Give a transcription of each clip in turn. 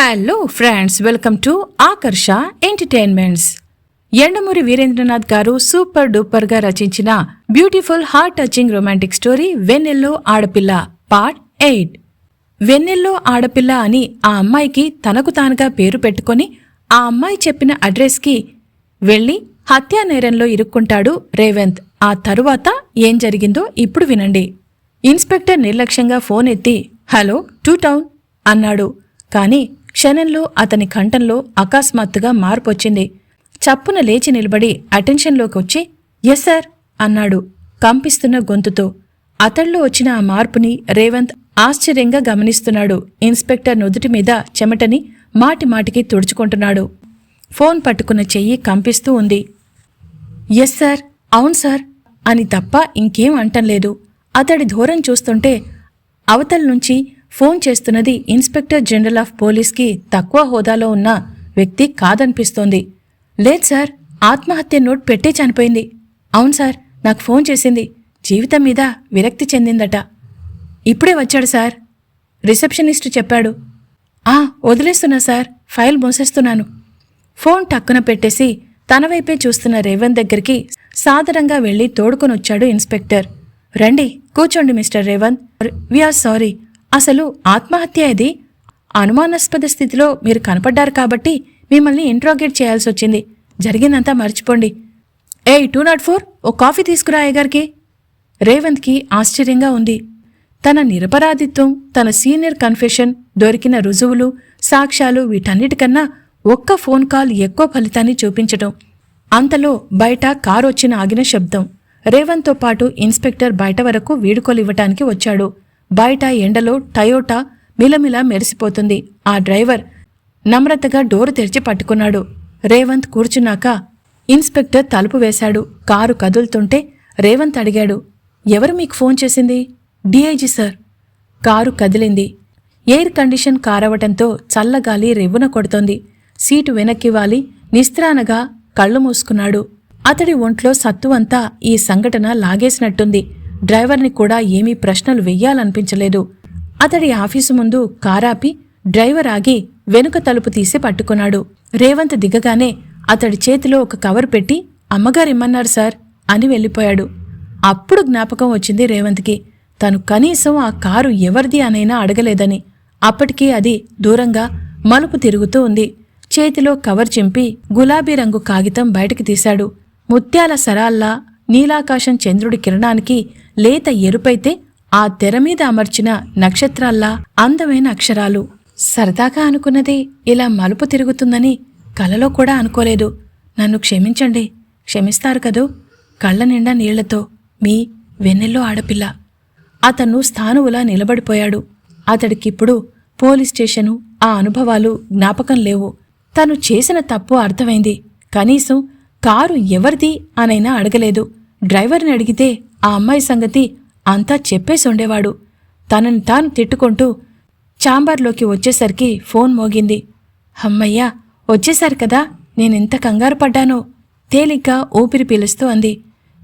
Hello friends welcome to Akarsha entertainments Yandamuri Veerendranath garu super డూపర్గా రచించిన beautiful heart touching romantic story Vennello Adapilla part eight వెన్నెల్లో ఆడపిల్ల అని ఆ అమ్మాయికి తనకు తానుగా పేరు పెట్టుకొని ఆ అమ్మాయి చెప్పిన అడ్రస్కి వెళ్ళి హత్యా నేరంలో ఇరుక్కుంటాడు రేవంత్ ఆ తరువాత ఏం జరిగిందో ఇప్పుడు వినండి. ఇన్స్పెక్టర్ నిర్లక్ష్యంగా ఫోన్ ఎత్తి హలో టూ టౌన్ అన్నాడు. కానీ క్షణంలో అతని కంఠంలో అకస్మాత్తుగా మార్పొచ్చింది. చప్పున లేచి నిలబడి అటెన్షన్లోకి వచ్చి ఎస్ సార్ అన్నాడు కంపిస్తున్న గొంతుతో. అతడిలో వచ్చిన ఆ మార్పుని రేవంత్ ఆశ్చర్యంగా గమనిస్తున్నాడు. ఇన్స్పెక్టర్ నుదుటి మీద చెమటని మాటి మాటికి తుడుచుకుంటున్నాడు. ఫోన్ పట్టుకున్న చెయ్యి కంపిస్తూ ఉంది. ఎస్ సార్ అవును సార్ అని తప్ప ఇంకేం అంటం లేదు అతడి దూరం చూస్తుంటే అవతల నుంచి ఫోన్ చేస్తున్నది ఇన్స్పెక్టర్ జనరల్ ఆఫ్ పోలీస్కి తక్కువ హోదాలో ఉన్న వ్యక్తి కాదనిపిస్తోంది. లేదు సార్ ఆత్మహత్య నోట్ పెట్టే చనిపోయింది. అవును సార్ నాకు ఫోన్ చేసింది. జీవితం మీద విరక్తి చెందిందట. ఇప్పుడే వచ్చాడు సార్. రిసెప్షనిస్ట్ చెప్పాడు. ఆ వదిలేస్తున్నా సార్ ఫైల్ మోసేస్తున్నాను. ఫోన్ టక్కున పెట్టేసి తన వైపే చూస్తున్న రేవంత్ దగ్గరికి సాదరంగా వెళ్ళి తోడుకొనొచ్చాడు ఇన్స్పెక్టర్. రండి కూర్చోండి మిస్టర్ రేవంత్. విఆర్ సారీ అసలు ఆత్మహత్య ఇది? అనుమానాస్పద స్థితిలో మీరు కనపడ్డారు కాబట్టి మిమ్మల్ని ఇంట్రాగేట్ చేయాల్సి వచ్చింది. జరిగిందంతా మర్చిపోండి. ఏ టూ నాట్ ఫోర్ ఓ కాఫీ తీసుకురా అయ్యగారికి. రేవంత్కి ఆశ్చర్యంగా ఉంది. తన నిరపరాధిత్వం తన సీనియర్ కన్ఫెషన్ దొరికిన రుజువులు సాక్ష్యాలు వీటన్నిటికన్నా ఒక్క ఫోన్ కాల్ ఎక్కువ ఫలితాన్ని చూపించటం. అంతలో బయట కారు వచ్చిన ఆగిన శబ్దం. రేవంత్తో పాటు ఇన్స్పెక్టర్ బయట వరకు వీడుకోలివ్వటానికి వచ్చాడు. బయట ఎండలో టయోటా మిలమిల మెరిసిపోతుంది. ఆ డ్రైవర్ నమ్రతగా డోరు తెరిచి పట్టుకున్నాడు. రేవంత్ కూర్చున్నాక ఇన్స్పెక్టర్ తలుపు వేశాడు. కారు కదులుతుంటే రేవంత్ అడిగాడు ఎవరు మీకు ఫోన్ చేసింది? DIG sir. కారు కదిలింది. ఎయిర్ కండిషన్ కారవటంతో చల్లగాలి రెవ్వున కొడుతోంది. సీటు వెనక్కి వాలి నిస్త్రానగా కళ్ళు మూసుకున్నాడు. అతడి ఒంట్లో సత్తువంతా ఈ సంఘటన లాగేసినట్టుంది. డ్రైవర్ని కూడా ఏమీ ప్రశ్నలు వెయ్యాలనిపించలేదు. అతడి ఆఫీసు ముందు కారాపి డ్రైవర్ ఆగి వెనుక తలుపు తీసి పట్టుకున్నాడు. రేవంత్ దిగగానే అతడి చేతిలో ఒక కవర్ పెట్టి అమ్మగారిమ్మన్నారు సార్? అని వెళ్ళిపోయాడు. అప్పుడు జ్ఞాపకం వచ్చింది రేవంత్కి. తను కనీసం ఆ కారు ఎవరిది అనైనా అడగలేదని. అప్పటికీ అది దూరంగా మలుపు తిరుగుతూ ఉంది. చేతిలో కవర్ చింపి గులాబీ రంగు కాగితం బయటికి తీశాడు. ముత్యాల సరాల్లా నీలాకాశం చంద్రుడి కిరణానికి లేత ఎరుపైతే ఆ తెర మీద అమర్చిన నక్షత్రాల్లా అందమైన అక్షరాలు. సరదాగా అనుకున్నది ఇలా మలుపు తిరుగుతుందని కలలో కూడా అనుకోలేదు. నన్ను క్షమించండి. క్షమిస్తారు కదూ? కళ్ళ నిండా నీళ్ళతో మీ వెన్నెల్లో ఆడపిల్ల. అతను స్థానువులా నిలబడిపోయాడు. అతడికిప్పుడు పోలీస్ స్టేషను ఆ అనుభవాలు జ్ఞాపకం లేవు. తను చేసిన తప్పు అర్థమైంది. కనీసం కారు ఎవరిది? అనైనా అడగలేదు. డ్రైవర్ని అడిగితే ఆ అమ్మాయి సంగతి అంతా చెప్పేసి ఉండేవాడు. తనని తాను తిట్టుకుంటూ చాంబర్లోకి వచ్చేసరికి ఫోన్ మోగింది. అమ్మయ్యా వచ్చేశారు కదా నేనెంత కంగారు పడ్డానో తేలిగ్గా ఊపిరి పీలుస్తూ అంది.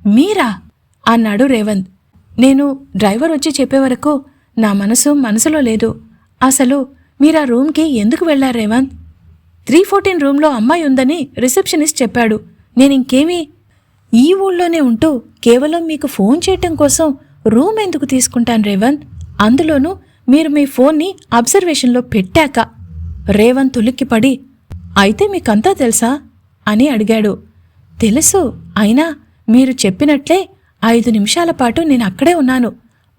మీరా? అన్నాడు రేవంత్. నేను డ్రైవర్ వచ్చి చెప్పే వరకు నా మనసు మనసులో లేదు. అసలు మీరా రూమ్కి ఎందుకు వెళ్ళారు రేవంత్? త్రీ ఫోర్టీన్ రూమ్లో అమ్మాయి ఉందని రిసెప్షనిస్ట్ చెప్పాడు. నేనింకేమీ ఈ ఊళ్ళోనే ఉంటూ కేవలం మీకు ఫోన్ చేయటం కోసం రూమ్ ఎందుకు తీసుకుంటాను రేవంత్? అందులోనూ మీరు మీ ఫోన్ని అబ్జర్వేషన్లో పెట్టాక రేవంత్ ఉలిక్కిపడి అయితే మీకంతా తెలుసా? అని అడిగాడు. తెలుసు. అయినా మీరు చెప్పినట్లే ఐదు నిమిషాల పాటు నేను అక్కడే ఉన్నాను.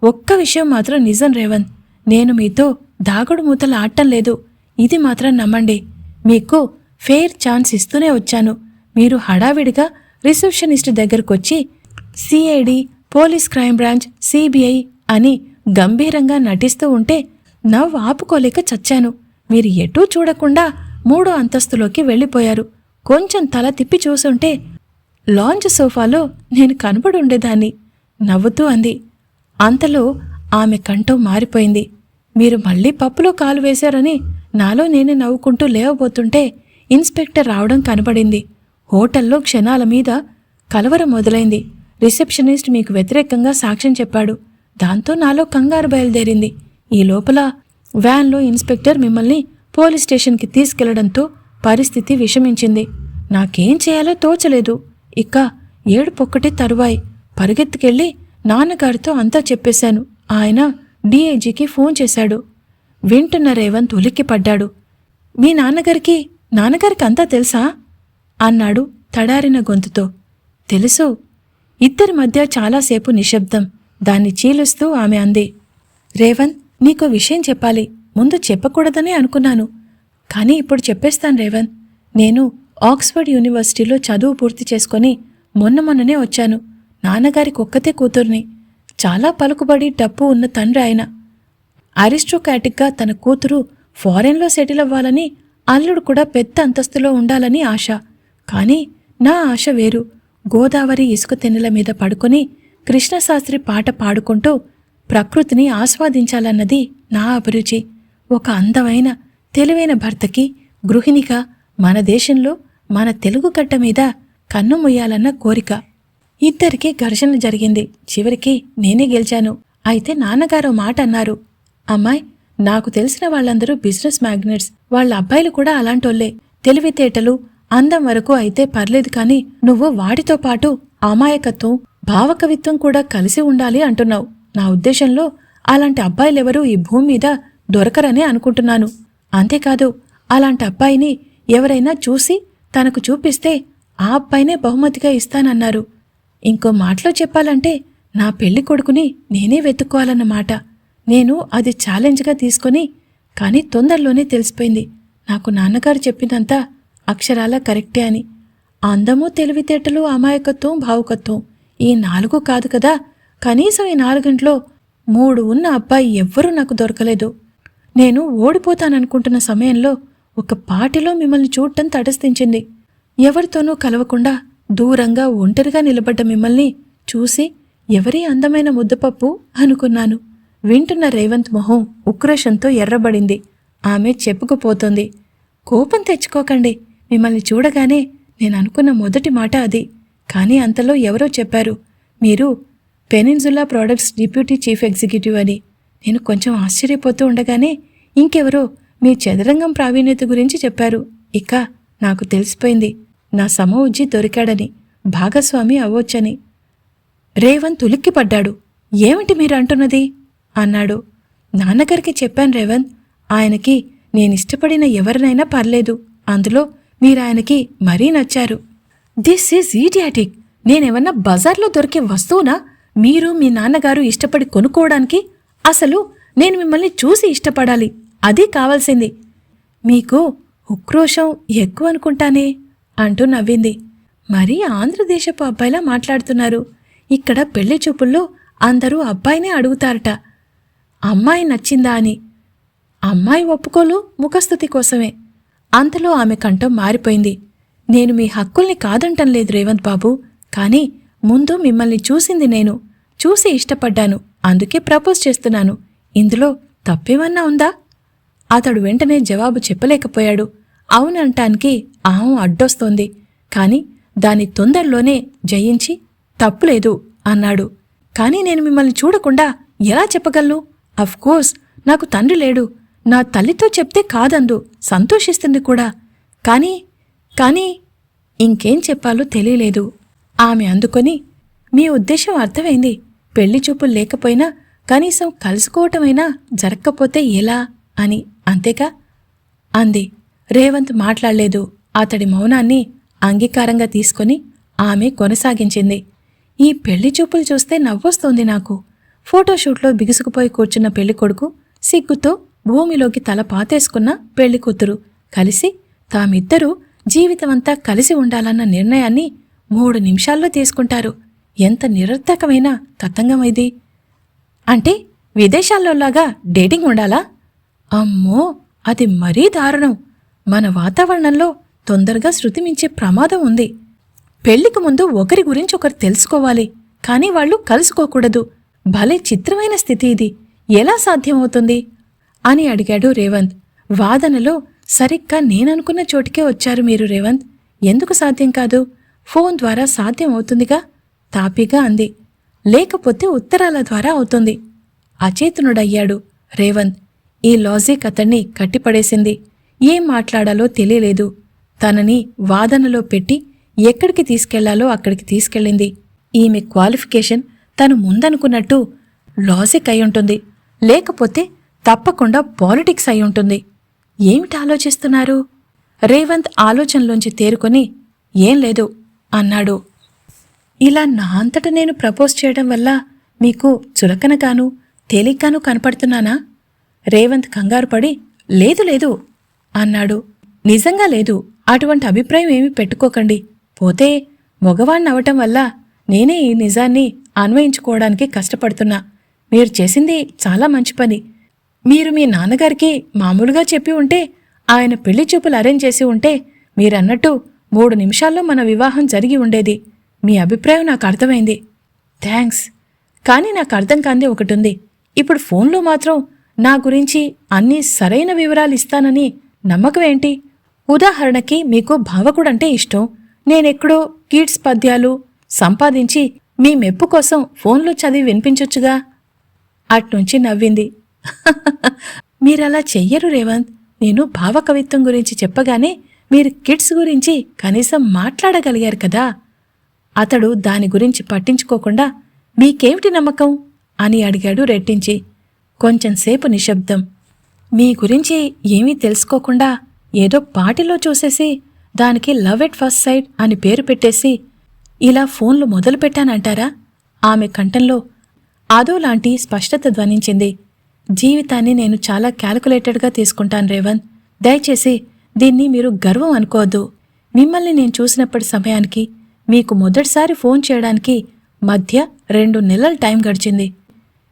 ఒక్క విషయం మాత్రం నిజం రేవంత్. నేను మీతో దాగుడు మూతలు ఆడటం లేదు. ఇది మాత్రం నమ్మండి. మీకు ఫెయిర్ ఛాన్స్ ఇస్తూనే వచ్చాను. మీరు హడావిడిగా రిసెప్షనిస్ట్ దగ్గరకొచ్చి CID police crime branch CBI అని గంభీరంగా నటిస్తూ ఉంటే నవ్వు ఆపుకోలేక చచ్చాను. మీరు ఎటూ చూడకుండా మూడో అంతస్తులోకి వెళ్ళిపోయారు. కొంచెం తల తిప్పి చూసుంటే లాంజ్ సోఫాలో నేను కనబడి ఉండేదాన్ని నవ్వుతూ అంది. అంతలో ఆమె కంఠం మారిపోయింది. మీరు మళ్ళీ పప్పులో కాలు వేశారని నాలో నేనే నవ్వుకుంటూ లేవబోతుంటే ఇన్స్పెక్టర్ రావడం కనబడింది. హోటల్లో క్షణాల మీద కలవరం మొదలైంది. రిసెప్షనిస్ట్ మీకు వ్యతిరేకంగా సాక్ష్యం చెప్పాడు. దాంతో నాలో కంగారు బయలుదేరింది. ఈ లోపల వ్యాన్లో ఇన్స్పెక్టర్ మిమ్మల్ని పోలీస్ స్టేషన్కి తీసుకెళ్ళడంతో పరిస్థితి విషమించింది. నాకేం చేయాలో తోచలేదు. ఇక ఏడుపొక్కటే తరువాయి. పరిగెత్తుకెళ్ళి నాన్నగారితో అంతా చెప్పేశాను. ఆయన డీఐజీకి ఫోన్ చేశాడు. వింటున్న రేవంత్ ఉలిక్కిపడ్డాడు మీ నాన్నగారికి నాన్నగారికి అంతా తెలుసా? అన్నాడు తడారిన గొంతుతో. తెలుసు. ఇద్దరి మధ్య చాలాసేపు నిశ్శబ్దం. దాన్ని చీలుస్తూ ఆమె అంది రేవంత్ నీకు విషయం చెప్పాలి. ముందు చెప్పకూడదనే అనుకున్నాను. కానీ ఇప్పుడు చెప్పేస్తాను రేవంత్ నేను ఆక్స్ఫర్డ్ యూనివర్సిటీలో చదువు పూర్తి చేసుకొని మొన్న మొన్ననే వచ్చాను. నాన్నగారి కుక్కతే కూతుర్ని. చాలా పలుకుబడి డబ్బు ఉన్న తండ్రి ఆయన. అరిస్ట్రోక్రాటిక్గా తన కూతురు ఫారెన్లో సెటిల్ అవ్వాలని అల్లుడు కూడా పెద్ద అంతస్తులో ఉండాలని ఆశ. కానీ నా ఆశ వేరు. గోదావరి ఇసుక తెన్నెల మీద పడుకొని కృష్ణశాస్త్రి పాట పాడుకుంటూ ప్రకృతిని ఆస్వాదించాలన్నది నా అభిరుచి. ఒక అందమైన తెలివైన భర్తకి గృహిణిగా మన దేశంలో మన తెలుగు గడ్డ మీద కన్ను ముయ్యాలన్న కోరిక. ఇద్దరికీ ఘర్షణ జరిగింది. చివరికి నేనే గెలిచాను. అయితే నాన్నగారు మాట అన్నారు. అమ్మాయి నాకు తెలిసిన వాళ్ళందరూ బిజినెస్ మ్యాగ్నెట్స్. వాళ్ళ అబ్బాయిలు కూడా అలాంటోళ్ళే తెలివితేటలు అందం వరకు అయితే పర్లేదు కానీ నువ్వు వాటితో పాటు అమాయకత్వం భావకవిత్వం కూడా కలిసి ఉండాలి అంటున్నావు. నా ఉద్దేశంలో అలాంటి అబ్బాయిలెవరూ ఈ భూమి మీద దొరకరని అనుకుంటున్నాను. అంతేకాదు అలాంటి అబ్బాయిని ఎవరైనా చూసి తనకు చూపిస్తే ఆ అబ్బాయినే బహుమతిగా ఇస్తానన్నారు. ఇంకో మాటలో చెప్పాలంటే నా పెళ్ళి కొడుకుని నేనే వెతుక్కోవాలన్నమాట. నేను అది ఛాలెంజ్గా తీసుకొని కానీ తొందరలోనే తెలిసిపోయింది. నాకు నాన్నగారు చెప్పినంతా అక్షరాల కరెక్టే అని. అందము తెలివితేటలు అమాయకత్వం భావుకత్వం ఈ నాలుగు కాదు కదా. కనీసం ఈ నాలుగింట్లో మూడు ఉన్న అబ్బాయి ఎవ్వరూ నాకు దొరకలేదు. నేను ఓడిపోతాననుకుంటున్న సమయంలో ఒక పాటిలో మిమ్మల్ని చూడటం తటస్థించింది. ఎవరితోనూ కలవకుండా దూరంగా ఒంటరిగా నిలబడ్డ మిమ్మల్ని చూసి ఎవరి అందమైన ముద్దపప్పు అనుకున్నాను. వింటున్న రేవంత్ మొహం ఉక్రోషంతో ఎర్రబడింది. ఆమె చెప్పుకుపోతోంది. కోపం తెచ్చుకోకండి. మిమ్మల్ని చూడగానే నేను అనుకున్న మొదటి మాట అది. కానీ అంతలో ఎవరో చెప్పారు మీరు peninsula products deputy chief executive అని. నేను కొంచెం ఆశ్చర్యపోతూ ఉండగానే ఇంకెవరో మీ చదరంగం ప్రావీణ్యత గురించి చెప్పారు. ఇక నాకు తెలిసిపోయింది నా సమవుజ్జి దొరికాడని భాగస్వామి అవ్వొచ్చని. రేవంత్ ఉలిక్కిపడ్డాడు. ఏమిటి మీరు అంటున్నది? అన్నాడు. నాన్నగారికి చెప్పాను రేవంత్ ఆయనకి నేనిష్టపడిన ఎవరినైనా పర్లేదు అందులో మీరాయనకి మరీ నచ్చారు. దిస్ ఈజ్ ఈడియాటిక్ నేనేమన్నా బజార్లో దొరికే వస్తువునా? మీరు మీ నాన్నగారు ఇష్టపడి కొనుక్కోవడానికి? అసలు నేను మిమ్మల్ని చూసి ఇష్టపడాలి. అది కావాల్సింది. మీకు ఉక్రోషం ఎక్కువ అనుకుంటానే? అంటూ నవ్వింది. మరీ ఆంధ్రదేశపు అబ్బాయిలా మాట్లాడుతున్నారు. ఇక్కడ పెళ్ళి చూపుల్లో అందరూ అబ్బాయినే అడుగుతారట. అమ్మాయి నచ్చిందా అని. అమ్మాయి ఒప్పుకోలు ముఖస్థుతి కోసమే. అంతలో ఆమె కంఠం మారిపోయింది. నేను మీ హక్కుల్ని కాదంటం లేదు రేవంత్ బాబు. కానీ ముందు మిమ్మల్ని చూసింది నేను. చూసి ఇష్టపడ్డాను. అందుకే ప్రపోజ్ చేస్తున్నాను. ఇందులో తప్పేమన్నా ఉందా? అతడు వెంటనే జవాబు చెప్పలేకపోయాడు. అవునంటానికి ఆహం అడ్డొస్తోంది. కాని దాని తొందరలోనే జయించి తప్పులేదు అన్నాడు. కానీ నేను మిమ్మల్ని చూడకుండా ఎలా చెప్పగలను? అఫ్కోర్స్ నాకు తండ్రి లేడు. నా తల్లితో చెప్తే కాదందు సంతోషిస్తుంది కూడా. కానీ కానీ ఇంకేం చెప్పాలో తెలియలేదు. ఆమె అందుకొని మీ ఉద్దేశం అర్థమైంది. పెళ్ళి చూపులు లేకపోయినా కనీసం కలుసుకోవటమైనా జరగకపోతే ఎలా అని అంతేగా అంది. రేవంత్ మాట్లాడలేదు. అతడి మౌనాన్ని అంగీకారంగా తీసుకొని ఆమె కొనసాగించింది. ఈ పెళ్ళి చూపులు చూస్తే నవ్వొస్తోంది నాకు. ఫోటోషూట్లో బిగుసుకుపోయి కూర్చున్న పెళ్ళి కొడుకు సిగ్గుతో భూమిలోకి తల పాతేసుకున్న పెళ్ళి కూతురు కలిసి తామిద్దరూ జీవితమంతా కలిసి ఉండాలన్న నిర్ణయాన్ని మూడు నిమిషాల్లో తీసుకుంటారు. ఎంత నిరర్థకమైన తతంగం ఇది. అంటే విదేశాల్లోలాగా డేటింగ్ ఉండాలా? అమ్మో! అది మరీ దారుణం. మన వాతావరణంలో తొందరగా శృతి మించే ప్రమాదం ఉంది. పెళ్ళికి ముందు ఒకరి గురించి ఒకరు తెలుసుకోవాలి. కానీ వాళ్ళు కలుసుకోకూడదు. భలే చిత్రమైన స్థితి ఇది. ఎలా సాధ్యమవుతుంది? అని అడిగాడు రేవంత్. వాదనలో సరిగ్గా నేననుకున్న చోటికే వచ్చారు మీరు రేవంత్. ఎందుకు సాధ్యం కాదు? ఫోన్ ద్వారా సాధ్యం అవుతుందిగా? తాపీగా అంది. లేకపోతే ఉత్తరాల ద్వారా అవుతుంది. అచేతనుడయ్యాడు రేవంత్. ఈ లాజిక్ అతన్ని కట్టిపడేసింది. ఏం మాట్లాడాలో తెలియలేదు. తనని వాదనలో పెట్టి ఎక్కడికి తీసుకెళ్ళాలో అక్కడికి తీసుకెళ్ళింది. ఈమె క్వాలిఫికేషన్ తను ముందనుకున్నట్టు లాజిక్ అయి ఉంటుంది. లేకపోతే తప్పకుండా పాలిటిక్స్ అయి ఉంటుంది. ఏమిటి ఆలోచిస్తున్నారు? రేవంత్ ఆలోచనలోంచి తేరుకొని ఏం లేదు అన్నాడు. ఇలా నా అంతట నేను ప్రపోజ్ చేయడం వల్ల మీకు చులకనగాను తేలిగ్గాను కనపడుతున్నానా? రేవంత్ కంగారు పడి లేదు లేదు అన్నాడు. నిజంగా లేదు. అటువంటి అభిప్రాయం ఏమీ పెట్టుకోకండి. పోతే మగవాణ్ణి అవటం వల్ల నేనే ఈ నిజాన్ని అన్వయించుకోవడానికి కష్టపడుతున్నా. మీరు చేసింది చాలా మంచి పని. మీరు మీ నాన్నగారికి మామూలుగా చెప్పి ఉంటే ఆయన పెళ్ళి చూపులు అరేంజ్ చేసి ఉంటే మీరన్నట్టు మూడు నిమిషాల్లో మన వివాహం జరిగి ఉండేది. మీ అభిప్రాయం నాకు అర్థమైంది. థ్యాంక్స్. కానీ నాకు అర్థం కాంది ఒకటి ఉంది ఇప్పుడు ఫోన్లో మాత్రం నా గురించి అన్ని సరైన వివరాలు ఇస్తానని నమ్మకం ఏంటి? ఉదాహరణకి మీకు భావకుడంటే ఇష్టం. నేనెక్కడో కీడ్స్ పద్యాలు సంపాదించి మీ మెప్పు కోసం ఫోన్లో చదివి వినిపించొచ్చుగా? అట్నుంచి నవ్వింది. మీరలా చెయ్యరు రేవంత్. నేను భావకవిత్వం గురించి చెప్పగానే మీరు కిడ్స్ గురించి కనీసం మాట్లాడగలిగారు కదా. అతడు దాని గురించి పట్టించుకోకుండా మీకేమిటి నమ్మకం? అని అడిగాడు రెట్టించి. కొంచెంసేపు నిశ్శబ్దం. మీ గురించి ఏమీ తెలుసుకోకుండా ఏదో పాటిలో చూసేసి దానికి లవ్ ఎట్ ఫస్ట్ సైడ్ అని పేరు పెట్టేసి ఇలా ఫోన్లు మొదలుపెట్టానంటారా? ఆమె కంఠంలో అదోలాంటి స్పష్టత ధ్వనించింది. జీవితాన్ని నేను చాలా క్యాలిక్యులేటెడ్గా తీసుకుంటాను రేవంత్. దయచేసి దీన్ని మీరు గర్వం అనుకోవద్దు. మిమ్మల్ని నేను చూసినప్పటి సమయానికి మీకు మొదటిసారి ఫోన్ చేయడానికి మధ్య రెండు నెలల టైం గడిచింది.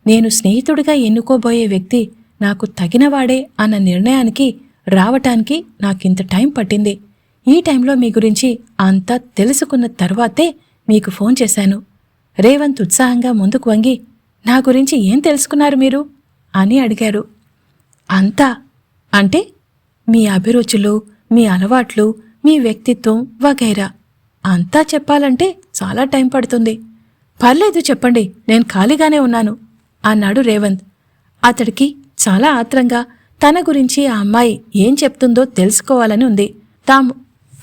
నేను స్నేహితుడిగా ఎన్నుకోబోయే వ్యక్తి నాకు తగినవాడే అన్న నిర్ణయానికి రావటానికి నాకింత టైం పట్టింది. ఈ టైంలో మీ గురించి అంతా తెలుసుకున్న తర్వాతే మీకు ఫోన్ చేశాను. రేవంత్ ఉత్సాహంగా ముందుకు వంగి నా గురించి ఏం తెలుసుకున్నారు మీరు? అని అడిగారు. అంతా అంటే మీ అభిరుచులు మీ అలవాట్లు మీ వ్యక్తిత్వం వగైరా. అంతా చెప్పాలంటే చాలా టైం పడుతుంది. పర్లేదు చెప్పండి నేను ఖాళీగానే ఉన్నాను అన్నాడు రేవంత్. అతడికి చాలా ఆత్రంగా తన గురించి ఆ అమ్మాయి ఏం చెప్తుందో తెలుసుకోవాలని ఉంది. తాము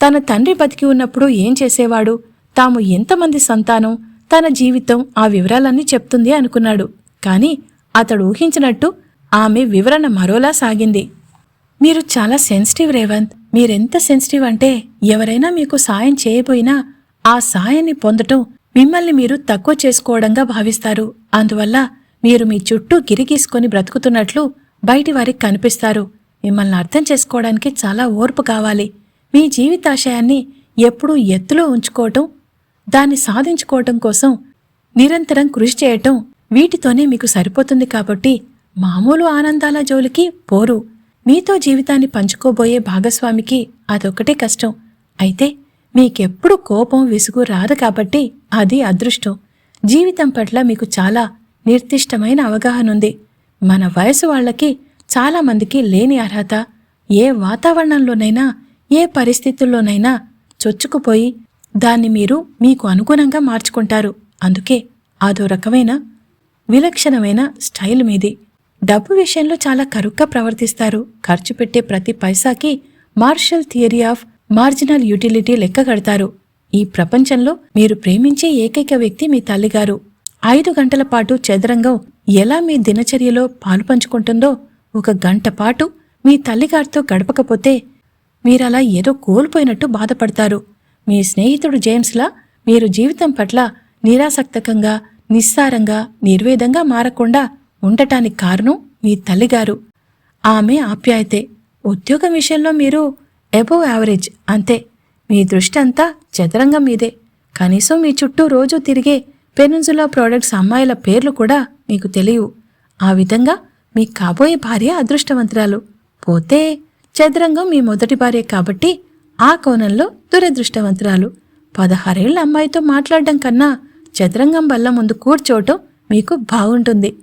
తన తండ్రి బతికి ఉన్నప్పుడు ఏం చేసేవాడు తాము ఎంతమంది సంతానం తన జీవితం ఆ వివరాలన్నీ చెప్తుంది అనుకున్నాడు. కానీ అతడు ఊహించినట్టు ఆమె వివరణ మరోలా సాగింది. మీరు చాలా సెన్సిటివ్ రేవంత్ మీరెంత సెన్సిటివ్ అంటే ఎవరైనా మీకు సాయం చేయబోయినా ఆ సాయాన్ని పొందటం మిమ్మల్ని మీరు తక్కువ చేసుకోవడంగా భావిస్తారు. అందువల్ల మీరు మీ చుట్టూ గిరిగీసుకొని బ్రతుకుతున్నట్లు బయటి వారికి కనిపిస్తారు. మిమ్మల్ని అర్థం చేసుకోవడానికి చాలా ఓర్పు కావాలి. మీ జీవితాశయాన్ని ఎప్పుడూ ఎత్తులో ఉంచుకోవటం దాన్ని సాధించుకోవటం కోసం నిరంతరం కృషి చేయటం వీటితోనే మీకు సరిపోతుంది కాబట్టి మామూలు ఆనందాల జోలికి పోరు. మీతో జీవితాన్ని పంచుకోబోయే భాగస్వామికి అదొక్కటే కష్టం. అయితే మీకెప్పుడు కోపం విసుగు రాదు కాబట్టి అది అదృష్టం. జీవితం పట్ల మీకు చాలా నిర్దిష్టమైన అవగాహన ఉంది. మన వయసు వాళ్ళకి చాలామందికి లేని అర్హత. ఏ వాతావరణంలోనైనా ఏ పరిస్థితుల్లోనైనా చొచ్చుకుపోయి దాన్ని మీరు మీకు అనుగుణంగా మార్చుకుంటారు. అందుకే అదో రకమైన విలక్షణమైన స్టైల్ మీది. డబ్బు విషయంలో చాలా కరుగ్గా ప్రవర్తిస్తారు. ఖర్చు పెట్టే ప్రతి పైసాకి Marshall theory of marginal utility లెక్క కడతారు. ఈ ప్రపంచంలో మీరు ప్రేమించే ఏకైక వ్యక్తి మీ తల్లిగారు. ఐదు గంటల పాటు చదరంగం ఎలా మీ దినచర్యలో పాలు పంచుకుంటుందో ఒక గంట పాటు మీ తల్లిగారితో గడపకపోతే మీరలా ఏదో కోల్పోయినట్టు బాధపడతారు. మీ స్నేహితుడు జేమ్స్లా మీరు జీవితం పట్ల నిరాసక్తకంగా నిస్సారంగా నిర్వేదంగా మారకుండా ఉండటానికి కారణం మీ తల్లిగారు. ఆమె ఆప్యాయతే. ఉద్యోగం విషయంలో మీరు అబోవ్ యావరేజ్ అంతే. మీ దృష్టి అంతా చదరంగం మీదే. కనీసం మీ చుట్టూ రోజు తిరిగే పెనున్సులా ప్రోడక్ట్స్ అమ్మాయిల పేర్లు కూడా మీకు తెలియవు. ఆ విధంగా మీ కాబోయే భార్య అదృష్టవంతురాలు. పోతే చదరంగం మీ మొదటి భార్య కాబట్టి ఆ కోణంలో దురదృష్టవంతురాలు. పదహారేళ్ళ అమ్మాయితో మాట్లాడడం కన్నా చదరంగం బల్ల ముందు కూర్చోవటం మీకు బాగుంటుంది.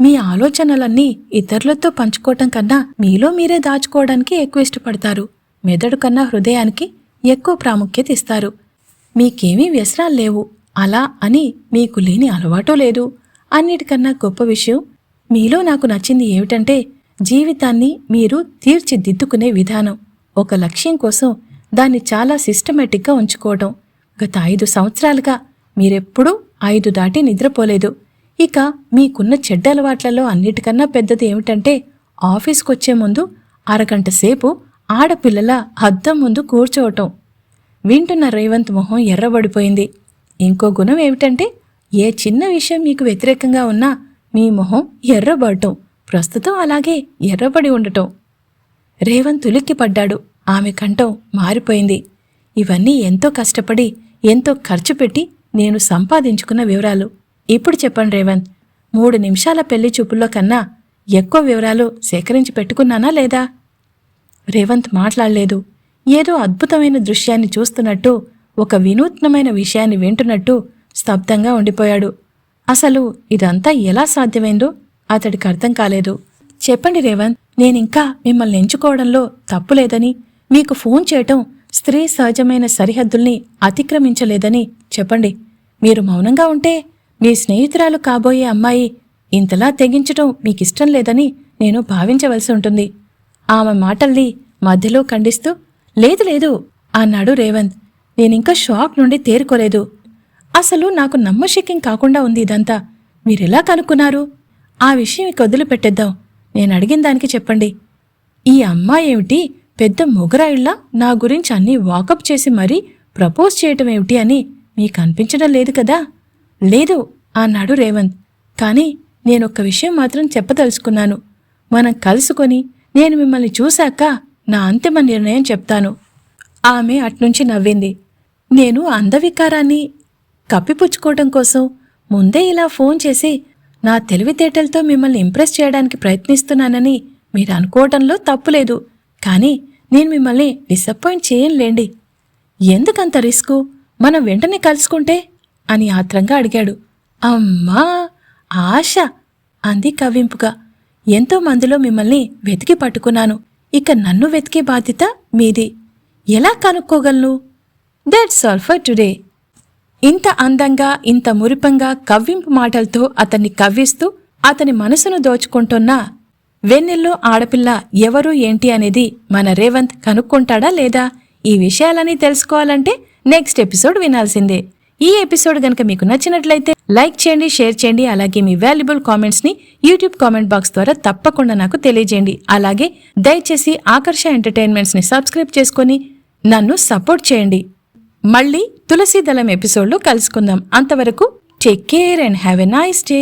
మీ ఆలోచనలన్నీ ఇతరులతో పంచుకోవటం కన్నా మీలో మీరే దాచుకోవడానికి ఎక్కువ ఇష్టపడతారు. మెదడు కన్నా హృదయానికి ఎక్కువ ప్రాముఖ్యత ఇస్తారు. మీకేమీ వ్యసనాలు లేవు. అలా అని మీకు లేని అలవాటు లేదు. అన్నిటికన్నా గొప్ప విషయం మీలో నాకు నచ్చింది ఏమిటంటే జీవితాన్ని మీరు తీర్చిదిద్దుకునే విధానం. ఒక లక్ష్యం కోసం దాన్ని చాలా సిస్టమేటిక్గా ఉంచుకోవటం. గత ఐదు సంవత్సరాలుగా మీరెప్పుడూ ఐదు దాటి నిద్రపోలేదు. ఇక మీకున్న చెడ్డ అలవాట్లలో అన్నిటికన్నా పెద్దది ఏమిటంటే ఆఫీస్కొచ్చే ముందు అరగంట సేపు ఆడపిల్లల అద్దం ముందు కూర్చోవటం. వింటున్న రేవంత్ మొహం ఎర్రబడిపోయింది. ఇంకో గుణం ఏమిటంటే ఏ చిన్న విషయం మీకు వ్యతిరేకంగా ఉన్నా మీ మొహం ఎర్రబడటం. ప్రస్తుతం అలాగే ఎర్రబడి ఉండటం. రేవంత్ ఉలిక్కిపడ్డాడు. ఆమె కంఠం మారిపోయింది. ఇవన్నీ ఎంతో కష్టపడి ఎంతో ఖర్చు పెట్టి నేను సంపాదించుకున్న వివరాలు. ఇప్పుడు చెప్పండి రేవంత్ మూడు నిమిషాల పెళ్ళి చూపుల్లో కన్నా ఎక్కువ వివరాలు సేకరించి పెట్టుకున్నానా లేదా? రేవంత్ మాట్లాడలేదు. ఏదో అద్భుతమైన దృశ్యాన్ని చూస్తున్నట్టు ఒక వినూత్నమైన విషయాన్ని వింటున్నట్టు స్తబ్దంగా ఉండిపోయాడు. అసలు ఇదంతా ఎలా సాధ్యమైందో అతడికి అర్థం కాలేదు. చెప్పండి రేవంత్ నేనింకా మిమ్మల్ని ఎంచుకోవడంలో తప్పులేదని మీకు ఫోన్ చేయటం స్త్రీ సహజమైన సరిహద్దుల్ని అతిక్రమించలేదని చెప్పండి. మీరు మౌనంగా ఉంటే మీ స్నేహితురాలు కాబోయే అమ్మాయి ఇంతలా తెగించటం మీకిష్టం లేదని నేను భావించవలసి ఉంటుంది. ఆమె మాటల్ని మధ్యలో ఖండిస్తూ లేదు లేదు అన్నాడు రేవంత్. నేనింకా షాక్ నుండి తేరుకోలేదు. అసలు నాకు నమ్మశక్యం కాకుండా ఉంది ఇదంతా. మీరెలా కనుక్కున్నారు? ఆ విషయం ఇక వదిలిపెట్టేద్దాం నేను అడిగిన దానికి చెప్పండి. ఈ అమ్మాయి ఏమిటి పెద్ద మొగరాయిళ్ళ నా గురించి అన్నీ వాకప్ చేసి మరీ ప్రపోజ్ చేయటం ఏమిటి అని మీకు అనిపించడం లేదు కదా? లేదు అన్నాడు రేవంత్. కానీ నేనొక్క విషయం మాత్రం చెప్పదలుచుకున్నాను. మనం కలుసుకొని నేను మిమ్మల్ని చూశాక నా అంతిమ నిర్ణయం చెప్తాను. ఆమె అట్నుంచి నవ్వింది. నేను అందవికారాన్ని కప్పిపుచ్చుకోవటం కోసం ముందే ఇలా ఫోన్ చేసి నా తెలివితేటలతో మిమ్మల్ని ఇంప్రెస్ చేయడానికి ప్రయత్నిస్తున్నానని మీరు అనుకోవటంలో తప్పులేదు. కానీ నేను మిమ్మల్ని డిసప్పాయింట్ చేయనులేండి. ఎందుకంత రిస్కు? మనం వెంటనే కలుసుకుంటే? అని ఆత్రంగా అడిగాడు. అమ్మా ఆశ! అంది కవ్వింపుగా. ఎంతో మందిలో మిమ్మల్ని వెతికి పట్టుకున్నాను. ఇక నన్ను వెతికే బాధ్యత మీది. ఎలా కనుక్కోగలను? దట్స్ ఆల్ ఫర్ టుడే ఇంత అందంగా ఇంత మురిపంగా కవ్వింపు మాటలతో అతన్ని కవ్విస్తూ అతని మనసును దోచుకుంటున్న వెన్నెల్లో ఆడపిల్ల ఎవరు ఏంటి అనేది మన రేవంత్ కనుక్కుంటాడా లేదా? ఈ విషయాలని తెలుసుకోవాలంటే నెక్స్ట్ ఎపిసోడ్ వినాల్సిందే. ఈ ఎపిసోడ్ గనక మీకు నచ్చినట్లయితే లైక్ చేయండి షేర్ చేయండి అలాగే మీ వాల్యుబుల్ కామెంట్స్ని యూట్యూబ్ కామెంట్ బాక్స్ ద్వారా తప్పకుండా నాకు తెలియజేయండి. అలాగే దయచేసి ఆకర్ష ఎంటర్టైన్మెంట్స్ని సబ్స్క్రైబ్ చేసుకొని నన్ను సపోర్ట్ చేయండి. మళ్ళీ తులసీదళం ఎపిసోడ్లో కలుసుకుందాం. అంతవరకు take care and have a nice day.